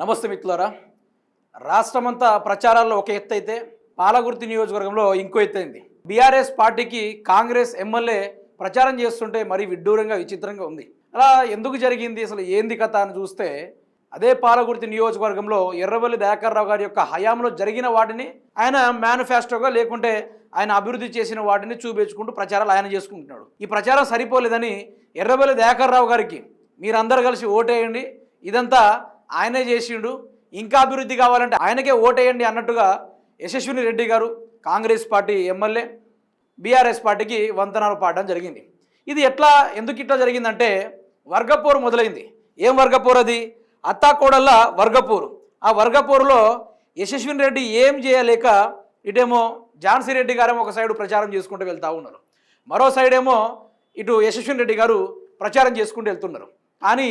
నమస్తే మిత్రులారా. రాష్ట్రమంతా ప్రచారాల్లో ఒక ఎత్తు అయితే పాలగుర్తి నియోజకవర్గంలో ఇంకో ఎత్తు అయింది. బీఆర్ఎస్ పార్టీకి కాంగ్రెస్ ఎమ్మెల్యే ప్రచారం చేస్తుంటే మరీ విడ్డూరంగా విచిత్రంగా ఉంది. అలా ఎందుకు జరిగింది అసలు ఏంది కథ అని చూస్తే అదే పాలగుర్తి నియోజకవర్గంలో ఎర్రవల్లి దయాకర్ రావు గారి యొక్క హయాంలో జరిగిన వాటిని ఆయన మేనిఫెస్టోగా లేకుంటే ఆయన అభివృద్ధి చేసిన వాటిని చూపించుకుంటూ ప్రచారాలు ఆయన చేసుకుంటున్నాడు. ఈ ప్రచారం సరిపోలేదని ఎర్రవల్లి దయాకర్ రావు గారికి మీరందరూ కలిసి ఓటేయండి. ఇదంతా ఆయనే చేసిండు. ఇంకా అభివృద్ధి కావాలంటే ఆయనకే ఓటేయండి అన్నట్టుగా యశస్విని రెడ్డి గారు కాంగ్రెస్ పార్టీ ఎమ్మెల్యే బీఆర్ఎస్ పార్టీకి వంతనాలు పాడడం జరిగింది. ఇది ఎట్లా ఎందుకు ఇట్లా జరిగిందంటే వర్గపోరు మొదలైంది. ఏం వర్గపోరు అది? అత్తాకోడల్లా వర్గపోరు. ఆ వర్గపోరులో యశస్విని రెడ్డి ఏం చేయలేక ఇటేమో ఝాన్సీ రెడ్డి గారేమో ఒక సైడు ప్రచారం చేసుకుంటూ వెళ్తూ ఉన్నారు. మరో సైడ్ ఏమో ఇటు యశస్విని రెడ్డి గారు ప్రచారం చేసుకుంటూ వెళ్తున్నారు. కానీ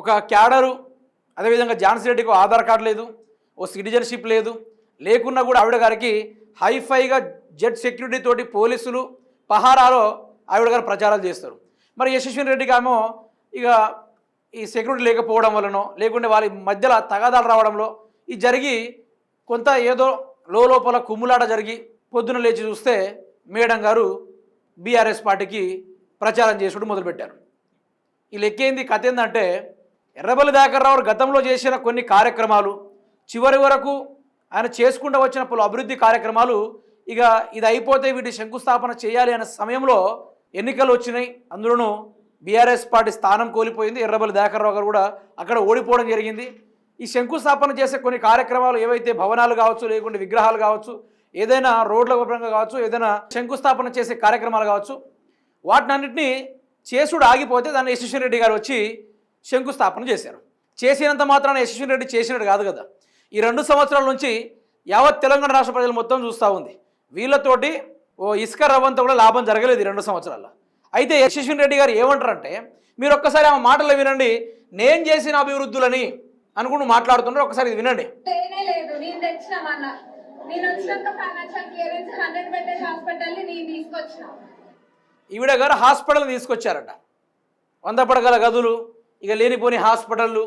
ఒక క్యాడరు అదేవిధంగా ఝాన్సీ రెడ్డికి ఆధార్ కార్డు లేదు ఓ సిటిజన్షిప్ లేదు. లేకున్నా కూడా ఆవిడ గారికి హైఫైగా జెడ్ సెక్యూరిటీ తోటి పోలీసులు పహారాలో ఆవిడ గారు ప్రచారాలు చేస్తారు. మరి యశస్విని రెడ్డికి ఆమె ఇక ఈ సెక్యూరిటీ లేకపోవడం వలనో లేకుంటే వాళ్ళ మధ్యలో తగాదాలు రావడంలో ఇది జరిగి కొంత ఏదో లోపల కుమ్ములాట జరిగి పొద్దున లేచి చూస్తే మేడం గారు బీఆర్ఎస్ పార్టీకి ప్రచారం చేసుకుంటూ మొదలుపెట్టారు. ఈ లెక్కేంది కథ ఏంటంటే ఎర్రబల్లి దాకర్రావు గతంలో చేసిన కొన్ని కార్యక్రమాలు చివరి వరకు ఆయన చేసుకుంటూ వచ్చిన పలు అభివృద్ధి కార్యక్రమాలు ఇక ఇది అయిపోతే వీటి శంకుస్థాపన చేయాలి అనే సమయంలో ఎన్నికలు వచ్చినాయి. అందులోనూ బీఆర్ఎస్ పార్టీ స్థానం కోల్పోయింది. ఎర్రబల్లి దాకర్రావు గారు కూడా అక్కడ ఓడిపోవడం జరిగింది. ఈ శంకుస్థాపన చేసే కొన్ని కార్యక్రమాలు ఏవైతే భవనాలు కావచ్చు లేకుంటే విగ్రహాలు కావచ్చు ఏదైనా రోడ్ల పరంగా కావచ్చు ఏదైనా శంకుస్థాపన చేసే కార్యక్రమాలు కావచ్చు వాటినన్నింటినీ చేసుడు ఆగిపోతే దాన్ని యశస్వి రెడ్డి గారు వచ్చి శంకుస్థాపన చేశారు. చేసినంత మాత్రాన యశస్వి రెడ్డి చేసినట్టు కాదు కదా. ఈ రెండు సంవత్సరాల నుంచి యావత్ తెలంగాణ రాష్ట్ర ప్రజలు మొత్తం చూస్తూ ఉంది. వీళ్ళతోటి ఓ ఇసుక రవ్వంతో కూడా లాభం జరగలేదు ఈ రెండు సంవత్సరాల్లో. అయితే యశస్వి రెడ్డి గారు ఏమంటారంటే మీరు ఒక్కసారి ఆమె మాటలు వినండి. నేను చేసిన అభివృద్ధులని అనుకుంటూ మాట్లాడుతున్నారు. ఒకసారి ఇది వినండి. ఈవిడ గారు హాస్పిటల్ తీసుకొచ్చారట. వంద పడగల గదులు ఇక లేనిపోని హాస్పిటళ్ళు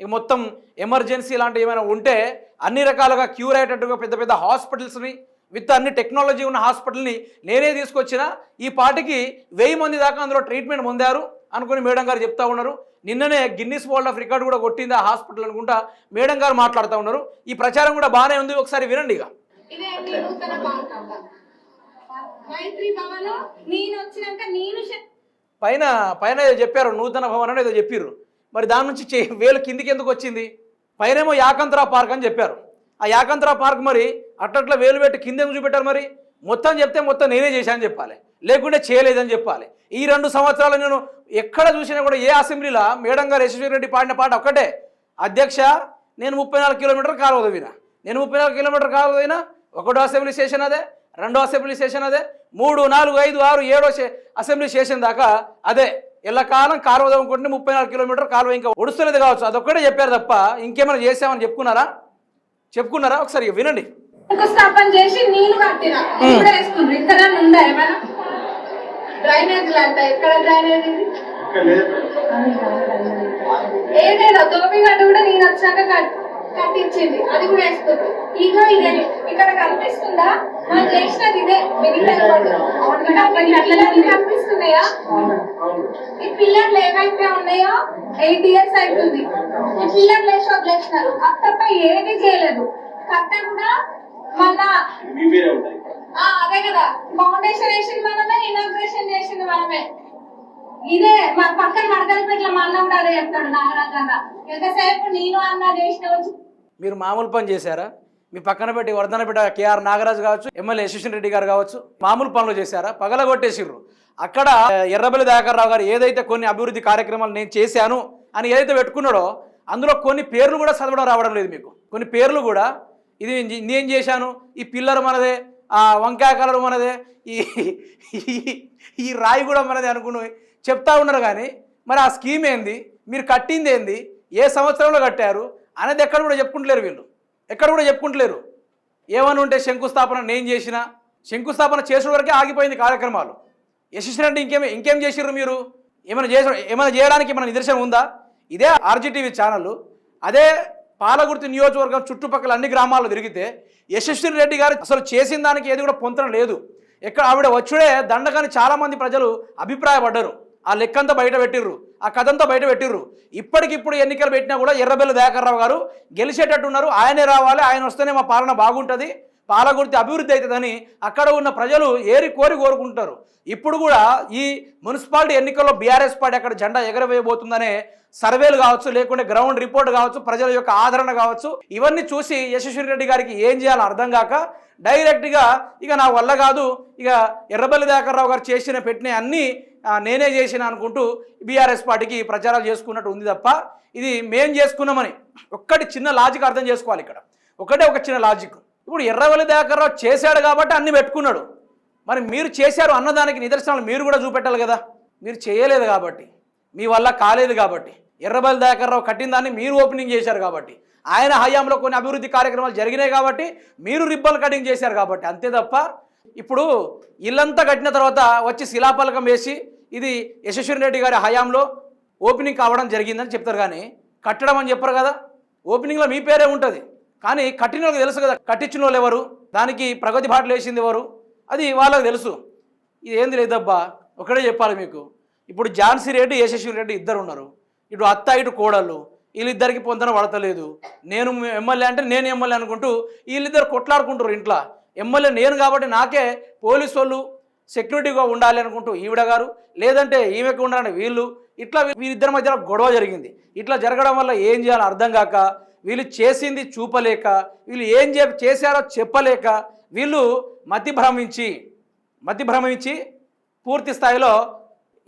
ఇక మొత్తం ఎమర్జెన్సీ లాంటివి ఏమైనా ఉంటే అన్ని రకాలుగా క్యూర్ అయ్యేటట్టుగా పెద్ద పెద్ద హాస్పిటల్స్ని విత్ అన్ని టెక్నాలజీ ఉన్న హాస్పిటల్ని నేనే తీసుకొచ్చిన ఈ పాటికి వెయ్యి మంది దాకా అందులో ట్రీట్మెంట్ పొందారు అనుకుని మేడం గారు చెప్తా ఉన్నారు. నిన్ననే గిన్నిస్ వరల్డ్ ఆఫ్ రికార్డ్ కూడా కొట్టింది ఆ హాస్పిటల్ అనుకుంటా మేడం గారు మాట్లాడుతూ ఉన్నారు. ఈ ప్రచారం కూడా బాగానే ఉంది ఒకసారి వినండి ఇక. పైన పైన ఏదో చెప్పారు నూతన భవన్ అని ఏదో చెప్పారు మరి దాని నుంచి వేలు కిందికి ఎందుకు వచ్చింది? పైనేమో యాకంత్రా పార్క్ అని చెప్పారు. ఆ యాకంత్రా పార్క్ మరి అట్టట్లా వేలు పెట్టి కింద ఎందుకు చూపెట్టారు మరి? మొత్తం చెప్తే మొత్తం నేనే చేశాను చెప్పాలి. లేకుంటే చేయలేదని చెప్పాలి. ఈ రెండు సంవత్సరాలు నేను ఎక్కడ చూసినా కూడా ఏ అసెంబ్లీలో మేడం గారు రెడ్డి పాడిన పాట ఒక్కటే. అధ్యక్ష నేను ముప్పై నాలుగు కిలోమీటర్ కాలువ తవ్వినా నేను ముప్పై నాలుగు కిలోమీటర్ కాలువ తవ్వినా ఒకటో అసెంబ్లీ స్టేషన్ అదే రెండో అసెంబ్లీ స్టేషన్ అదే మూడు నాలుగు ఐదు ఆరు ఏడో అసెంబ్లీ స్టేషన్ దాకా అదే. ఎల్లకాలం కాలువ తవ్వుకుంటే ముప్పై నాలుగు కిలోమీటర్ కాలువ ఇంకా ఒడుస్తున్నది కావచ్చు. అదొక్కటే చెప్పారు తప్ప ఇంకేమైనా చేసామని చెప్పుకున్నారా? చెప్పుకున్నారా? ఒకసారి వినండి. శంకుస్థాపన చేసి కట్టిన. ఇక్కడ ఉందా ఏమైనా? డ్రైనేజ్ అంట ఎక్కడ డ్రైనేజ్ ఏదైనా దోపిగడ్డ కూడా నేను వచ్చాక కట్- కట్టించింది. అది కూడా వేసుకుంది. ఇగో ఇదే ఇక్కడ కనిపిస్తుందా? మనం చేసినది ఇదే మిగిలిన కనిపిస్తున్నాయా? ఈ పిల్లర్లు ఏవైతే ఉన్నాయో? ఎయిట్ ఇయర్స్ అవుతుంది. ఈ పిల్లర్లు వేసి వదిలేసినారు అది తప్ప ఏది చేయలేదు. కట్ట కూడా మళ్ళా ఆ, అదే కదా. ఫౌండేషన్ వేసింది మనమే ఇనాగ్రేషన్ చేసింది మనమే. ఇదే మా పక్కన మడకలపేట్ల మా అన్న కూడా అదే చెప్తాడు నాగరాజు అన్న. ఎంతసేపు నేను అన్న చేసిన వచ్చి మీరు మామూలు పని చేశారా? మీ పక్కన పెట్టి వర్ధన కేఆర్ నాగరాజు కావచ్చు ఎమ్మెల్యే యశస్విని రెడ్డి గారు కావచ్చు మామూలు పనులు చేశారా? పగలగొట్టేసిర్రు. అక్కడ ఎర్రబెల్లి దయాకర్ రావు గారు ఏదైతే కొన్ని అభివృద్ధి కార్యక్రమాలు నేను చేశాను అని ఏదైతే పెట్టుకున్నాడో అందులో కొన్ని పేర్లు కూడా చదవడం రావడం లేదు మీకు. కొన్ని పేర్లు కూడా ఇది నేను- చేశాను ఈ పిల్లర్ మనదే ఆ వంకాయ కలర్ మనదే ఈ ఈ- ఈ రాయి కూడా మనదే అనుకుని చెప్తా ఉన్నారు కానీ మరి ఆ స్కీమ్ ఏంది? మీరు కట్టింది ఏంది? ఏ సంవత్సరంలో కట్టారు? అనేది ఎక్కడ కూడా చెప్పుకుంటలేరు వీళ్ళు. ఎక్కడ కూడా చెప్పుకుంటలేరు. ఏమని ఉంటే శంకుస్థాపన నేను చేసిన శంకుస్థాపన చేసిన వరకే ఆగిపోయింది కార్యక్రమాలు. యశస్వి అంటే ఇంకేం ఇంకేం చేసిర్రు మీరు? ఏమైనా చేసిన ఏమైనా చేయడానికి ఏమైనా నిదర్శనం ఉందా? ఇదే ఆర్జీటీవీ ఛానల్. అదే పాలగుర్తి నియోజకవర్గం చుట్టుపక్కల అన్ని గ్రామాల్లో తిరిగితే యశస్వి రెడ్డి గారు అసలు చేసిన దానికి ఏది కూడా పొంతన లేదు. ఎక్కడ ఆవిడ వచ్చుడే దండగాని చాలామంది ప్రజలు అభిప్రాయపడ్డారు. ఆ లెక్కంతా బయట పెట్టిర్రు ఆ కథంతా బయట పెట్టిర్రు. ఇప్పటికిప్పుడు ఎన్నికలు పెట్టినా కూడా ఎర్రబెల్లి దయాకర్రావు గారు గెలిచేటట్టున్నారు. ఆయనే రావాలి ఆయన వస్తేనే మా పాలన బాగుంటుంది పాలగుర్తి అభివృద్ధి అవుతుందని అక్కడ ఉన్న ప్రజలు ఏరి కోరి కోరుకుంటారు. ఇప్పుడు కూడా ఈ మున్సిపాలిటీ ఎన్నికల్లో బీఆర్ఎస్ పార్టీ అక్కడ జెండా ఎగరవేయబోతుందనే సర్వేలు కావచ్చు లేకుంటే గ్రౌండ్ రిపోర్ట్ కావచ్చు ప్రజల యొక్క ఆదరణ కావచ్చు ఇవన్నీ చూసి యశస్వి రెడ్డి గారికి ఏం చేయాలో అర్థం కాక డైరెక్ట్గా ఇక నా వల్ల కాదు ఇక ఎర్రబల్లి దాకర్రావు గారు చేసిన పెట్టిన అన్నీ నేనే చేసిన అనుకుంటూ బీఆర్ఎస్ పార్టీకి ప్రచారాలు చేసుకున్నట్టు ఉంది తప్ప ఇది మేం చేసుకున్నామని ఒక్కటి చిన్న లాజిక్ అర్థం చేసుకోవాలి ఇక్కడ. ఒకటే ఒక చిన్న లాజిక్. ఇప్పుడు ఎర్రవల్లి దాకర్రావు చేశాడు కాబట్టి అన్ని పెట్టుకున్నాడు. మరి మీరు చేశారు అన్నదానికి నిదర్శనాలు మీరు కూడా చూపెట్టాలి కదా. మీరు చేయలేదు కాబట్టి మీ వల్ల కాలేదు కాబట్టి ఎర్రబల్లి దయాకర్రావు కట్టిన దాన్ని మీరు ఓపెనింగ్ చేశారు కాబట్టి ఆయన హయాంలో కొన్ని అభివృద్ధి కార్యక్రమాలు జరిగినాయి కాబట్టి మీరు రిబ్బల్ కటింగ్ చేశారు కాబట్టి అంతే తప్ప ఇప్పుడు ఇల్లంతా కట్టిన తర్వాత వచ్చి శిలాపలకం వేసి ఇది యశస్విని రెడ్డి గారి హయాంలో ఓపెనింగ్ కావడం జరిగిందని చెప్తారు కానీ కట్టడం అని చెప్పరు కదా. ఓపెనింగ్లో మీ పేరే ఉంటుంది. కానీ కట్టిన వాళ్ళకి తెలుసు కదా కట్టించిన వాళ్ళు ఎవరు దానికి ప్రగతి బాటలు వేసింది ఎవరు అది వాళ్ళకి తెలుసు. ఇది ఏంది లేదబ్బా? ఒకటే చెప్పాలి మీకు. ఇప్పుడు ఝాన్సీ రెడ్డి యశస్వి రెడ్డి ఇద్దరు ఉన్నారు. ఇటు అత్త ఇటు కోడళ్ళు. వీళ్ళిద్దరికి పొందన పడతలేదు. నేను ఎమ్మెల్యే అంటే నేను ఎమ్మెల్యే అనుకుంటూ వీళ్ళిద్దరు కొట్లాడుకుంటారు ఇంట్లో. ఎమ్మెల్యే నేను కాబట్టి నాకే పోలీసు వాళ్ళు సెక్యూరిటీగా ఉండాలి అనుకుంటూ ఈవిడ గారు లేదంటే ఈమెకు ఉండాలని వీళ్ళు ఇట్లా వీరిద్దరి మధ్యలో గొడవ జరిగింది. ఇట్లా జరగడం వల్ల ఏం చేయాలో అర్థం కాక వీళ్ళు చేసింది చూపలేక వీళ్ళు ఏం చే చేశారో చెప్పలేక వీళ్ళు మతి భ్రమించి మతి భ్రమించి పూర్తి స్థాయిలో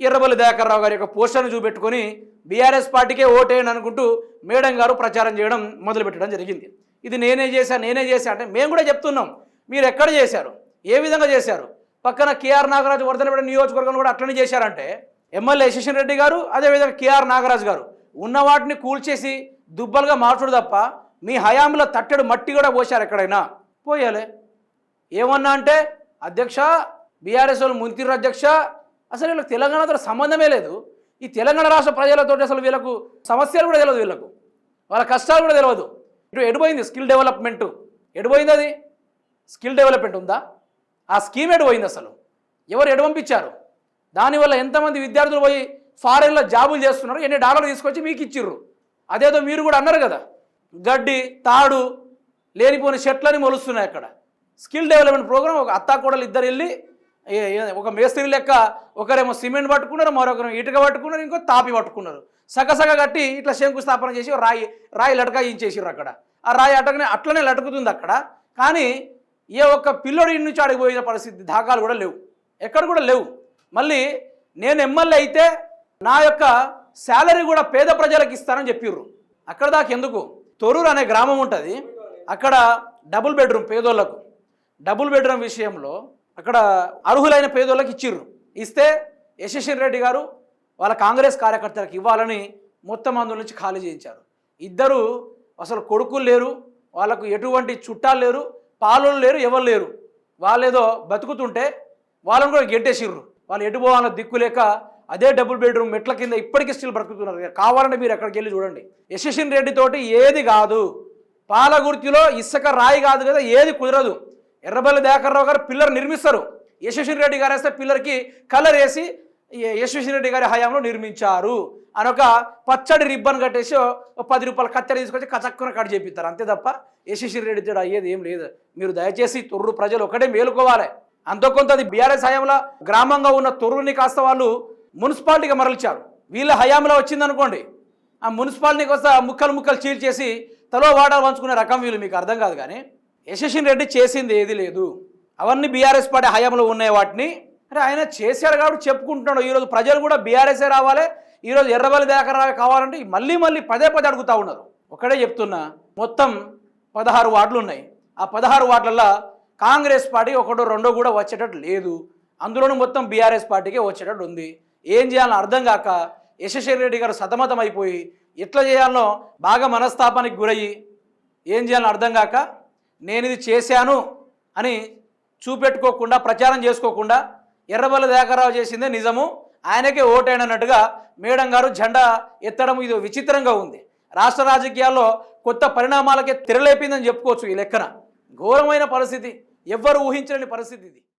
ఎర్రబల్లి దయాకర్రావు గారి యొక్క పోస్టర్ను చూపెట్టుకొని బీఆర్ఎస్ పార్టీకే ఓటేయండి అనుకుంటూ మేడం గారు ప్రచారం చేయడం మొదలుపెట్టడం జరిగింది. ఇది నేనే చేశాను నేనే చేశాను అంటే మేము కూడా చెప్తున్నాం. మీరు ఎక్కడ చేశారు? ఏ విధంగా చేశారు? పక్కన కేఆర్ నాగరాజు వర్ధనపేట నియోజకవర్గంలో కూడా అట్లనే చేశారంటే ఎమ్మెల్యే యశస్వన్ రెడ్డి గారు అదేవిధంగా కేఆర్ నాగరాజు గారు ఉన్న వాటిని కూల్చేసి దుబ్బలుగా మార్చుడు తప్ప మీ హయాంలో తట్టెడు మట్టి కూడా పోశారు ఎక్కడైనా? పోయాలే. ఏమన్నా అంటే అధ్యక్ష బీఆర్ఎస్ వాళ్ళు ముంతిరు అధ్యక్ష అసలు వీళ్ళకి తెలంగాణతో సంబంధమే లేదు. ఈ తెలంగాణ రాష్ట్ర ప్రజలతో అసలు వీళ్ళకు సమస్యలు కూడా తెలియదు వీళ్ళకు. వాళ్ళ కష్టాలు కూడా తెలియదు ఇటు ఎడిపోయింది స్కిల్ డెవలప్మెంట్. ఎడిపోయింది అది? స్కిల్ డెవలప్మెంట్ ఉందా? ఆ స్కీమ్ ఎడిపోయింది అసలు? ఎవరు ఎడు పంపించారు? దానివల్ల ఎంతమంది విద్యార్థులు పోయి ఫారెన్లో జాబులు చేస్తున్నారు? ఎన్ని డాలర్లు తీసుకొచ్చి మీకు ఇచ్చిర్రు? అదేదో మీరు కూడా అన్నారు కదా. గడ్డి తాడు లేనిపోని చెట్లని మొలుస్తున్నాయి అక్కడ. స్కిల్ డెవలప్మెంట్ ప్రోగ్రామ్ ఒక అత్తాకోడలు ఇద్దరు వెళ్ళి ఒక మేస్త్రి లెక్క ఒకరేమో సిమెంట్ పట్టుకున్నారు మరొకరు ఇటుక పట్టుకున్నారు ఇంకో తాపి పట్టుకున్నారు. సగసగ కట్టి ఇట్లా శంకుస్థాపన చేసి రాయి రాయి రాయి లటకాయించేసారు అక్కడ. ఆ రాయి అటకనే అట్లనే లటుకుతుంది అక్కడ. కానీ ఏ ఒక్క పిల్లడు ఇన్ని నుంచి అడిగిపోయిన పరిస్థితి దాఖలు కూడా లేవు. ఎక్కడ కూడా లేవు. మళ్ళీ నేను ఎమ్మెల్యే అయితే నా యొక్క శాలరీ కూడా పేద ప్రజలకు ఇస్తానని చెప్పిర్రు. అక్కడ దాకా ఎందుకు? తొరూరు అనే గ్రామం ఉంటుంది. అక్కడ డబుల్ బెడ్రూమ్ పేదోళ్ళకు. డబుల్ బెడ్రూమ్ విషయంలో అక్కడ అర్హులైన పేదోళ్ళకి ఇచ్చిర్రు. ఇస్తే యశస్వి రెడ్డి గారు వాళ్ళ కాంగ్రెస్ కార్యకర్తలకు ఇవ్వాలని మొత్తం అందులో నుంచి ఖాళీ చేయించారు. ఇద్దరు అసలు కొడుకులు లేరు. వాళ్ళకు ఎటువంటి చుట్టాలు లేరు. పాలన లేరు ఎవరు లేరు. వాళ్ళేదో బతుకుతుంటే వాళ్ళని కూడా గెట్టేసిర్రు వాళ్ళు ఎటు పోవాలో దిక్కు లేక అదే డబుల్ బెడ్రూమ్ మెట్ల కింద ఇప్పటికీ స్టిల్ బ్రతుకుతున్నారు. కావాలంటే మీరు ఎక్కడికి వెళ్ళి చూడండి. యశస్విన్ రెడ్డి తోటి ఏది కాదు. పాలగుర్తిలో ఇసుక రాయి కాదు కదా ఏది కుదరదు. ఎర్రబల్లి దయాకర్రావు గారు పిల్లర్ నిర్మిస్తారు. యశస్విన్ రెడ్డి గారు వేస్తే పిల్లర్కి కలర్ వేసి య- రెడ్డి గారి హయాంలో నిర్మించారు. అని ఒక పచ్చడి రిబ్బన్ కట్టేసి పది రూపాయల కత్తెర తీసుకొచ్చి కచక్కున కట్ చేపిస్తారు. అంతే తప్ప యశస్వి రెడ్డి తోడు అయ్యేది ఏం లేదు. మీరు దయచేసి తొర్రు ప్రజలు ఒకటే మేలుకోవాలి. అంతో కొంత అది బీఆర్ఎస్ హయాంలో గ్రామంగా ఉన్న తొర్రుని కాస్త వాళ్ళు మున్సిపాలిటీగా మరల్చారు. వీళ్ళ హయాంలో వచ్చిందనుకోండి ఆ మున్సిపాలిటీకి వస్తే ముక్కలు ముక్కలు చీల్చేసి తలో వాడాలు వంచుకునే రకం వీళ్ళు మీకు అర్థం కాదు కానీ యశస్విన్ రెడ్డి చేసింది ఏది లేదు. అవన్నీ బీఆర్ఎస్ పార్టీ హయాంలో ఉన్నాయి వాటిని. అరే ఆయన చేశారు కాబట్టి చెప్పుకుంటున్నాడు. ఈరోజు ప్రజలు కూడా బీఆర్ఎస్ఏ రావాలి ఈరోజు ఎర్రబల్లి దాకా కావాలంటే మళ్ళీ మళ్ళీ పదే పదే అడుగుతూ ఉన్నారు. ఒకటే చెప్తున్నా మొత్తం పదహారు వార్డులు ఉన్నాయి. ఆ పదహారు వార్డులలో కాంగ్రెస్ పార్టీ ఒకటో రెండో కూడా వచ్చేటట్టు లేదు. అందులోనూ మొత్తం బీఆర్ఎస్ పార్టీకే వచ్చేటట్టు ఉంది. ఏం చేయాలని అర్థం కాక యశస్వి రెడ్డి గారు సతమతం అయిపోయి ఎట్లా చేయాలనో బాగా మనస్తాపానికి గురయ్యి ఏం చేయాలని అర్థం కాక నేను ఇది చేశాను అని చూపెట్టుకోకుండా ప్రచారం చేసుకోకుండా ఎర్రబల్లి దయాకరావు చేసిందే నిజము. ఆయనకే ఓటైనట్టుగా మేడం గారు జెండా ఎత్తడం ఇది విచిత్రంగా ఉంది. రాష్ట్ర రాజకీయాల్లో కొత్త పరిణామాలకే తెరలేపిందని చెప్పుకోవచ్చు ఈ లెక్కన. ఘోరమైన పరిస్థితి. ఎవ్వరు ఊహించలేని పరిస్థితి ఇది.